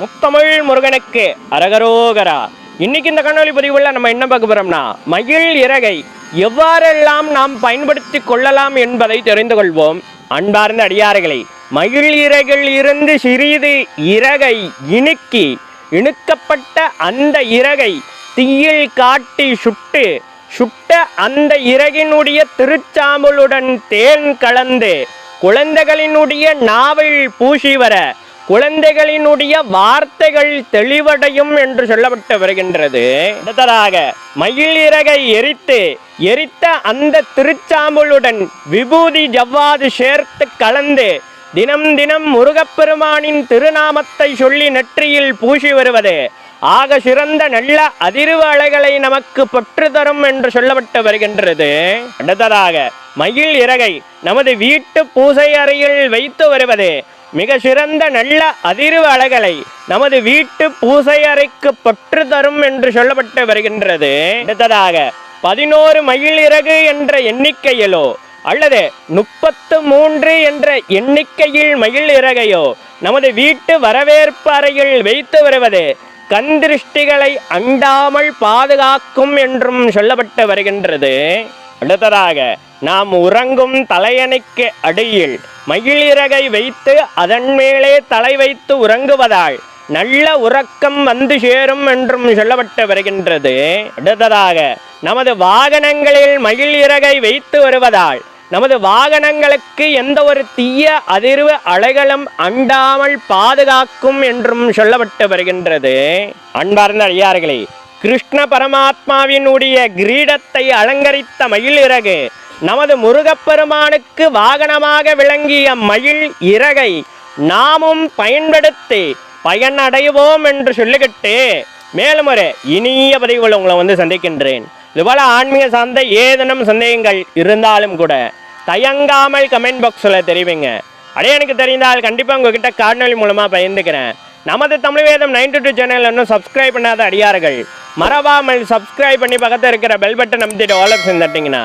முத்தமிழ் முருகனுக்கு அரகரோகரா. இன்னைக்கு இந்த கண்ணொலி பதிவுல நம்ம என்ன பார்க்க போறோம்னா மயில் இறகை எவ்வாறெல்லாம் நாம் பயன்படுத்தி கொள்ளலாம் என்பதை தெரிந்து கொள்வோம். அன்பார்ந்த அடியார்களே மயில் இறகில் இருந்து சிறிது இறகை இணுக்கி இணுக்கப்பட்ட அந்த இறகை தீயில் காட்டி சுட்டு சுட்ட அந்த இறகினுடைய திருச்சாம்பலுடன் தேன் கலந்து குழந்தைகளினுடைய நாவில் பூசி வர குழந்தைகளினுடைய வார்த்தைகள் தெளிவடையும் என்று சொல்லப்பட்டு வருகின்றது. அடுத்ததாக மயில் இறகை எரித்து எரித்த அந்த திருச்சாம்பலுடன் விபூதி ஜவ்வாது சேர்த்து கலந்து தினம் தினம் முருகப்பெருமானின் திருநாமத்தை சொல்லி நெற்றியில் பூசி வருவது ஆக சிறந்த நல்ல அதிர்வு அலைகளை நமக்கு பெற்று தரும் என்று சொல்லப்பட்டு வருகின்றது. அடுத்ததாக மயில் இறகை நமது வீட்டு பூசை அறையில் வைத்து வருவது மிக சிறந்த நல்ல அதிர்வு அலைகளை நமது வீட்டு பூசை அறைக்கு பற்று தரும் என்று சொல்லப்பட்டு வருகின்றது. அடுத்ததாக பதினோரு மயில் இறகு என்ற எண்ணிக்கையிலோ அல்லது முப்பத்து மூன்று என்ற எண்ணிக்கையில் மயில் இறகையோ நமது வீட்டு வரவேற்பு அறையில் வைத்து வருவது கந்திருஷ்டிகளை அண்டாமல் பாதுகாக்கும் என்றும் சொல்லப்பட்டு வருகின்றது. அடுத்ததாக நாம் உறங்கும் தலையணைக்கு அடியில் மயில் இறகை வைத்து அதன் மேலே தலை வைத்து உறங்குவதால் நல்ல உறக்கம் வந்து சேரும் என்றும் சொல்லப்பட்டு வருகின்றது. அடுத்ததாக நமது வாகனங்களில் மயில் இறகை வைத்து வருவதால் நமது வாகனங்களுக்கு எந்த ஒரு தீய அதிர்வு அலைகளும் அண்டாமல் பாதுகாக்கும் என்றும் சொல்லப்பட்டு வருகின்றது. அன்பார்ந்த ஐயார்களே கிருஷ்ண பரமாத்மாவினுடைய கிரீடத்தை அலங்கரித்த மயில் இறகு நமது முருகப்பெருமானுக்கு வாகனமாக விளங்கிய மயில் இறகை நாமும் பயன்படுத்தி பயனடைவோம் என்று சொல்லிக்கிட்டு மேலும் ஒரு இனிய பதிவுகள் உங்களை வந்து சந்திக்கின்றேன். இதுபோல ஆன்மீக சார்ந்த ஏதேனும் சந்தேகங்கள் இருந்தாலும் கூட தயங்காமல் கமெண்ட் பாக்ஸில் தெரிவிங்க. அப்படியே எனக்கு தெரிந்தால் கண்டிப்பாக உங்ககிட்ட காணொலி மூலமாக பகிர்ந்துக்கிறேன். நமது Tamil Vedam ninety two channel இன்னும் சப்ஸ்கிரைப் பண்ணாத அடியார்கள் மறவாமல் சப்ஸ்கிரைப் பண்ணி பக்கத்தில் இருக்கிற பெல் பட்டன் நம்பிட்டு ஆல் ஆப்ஷன் தட்டிங்கன்னா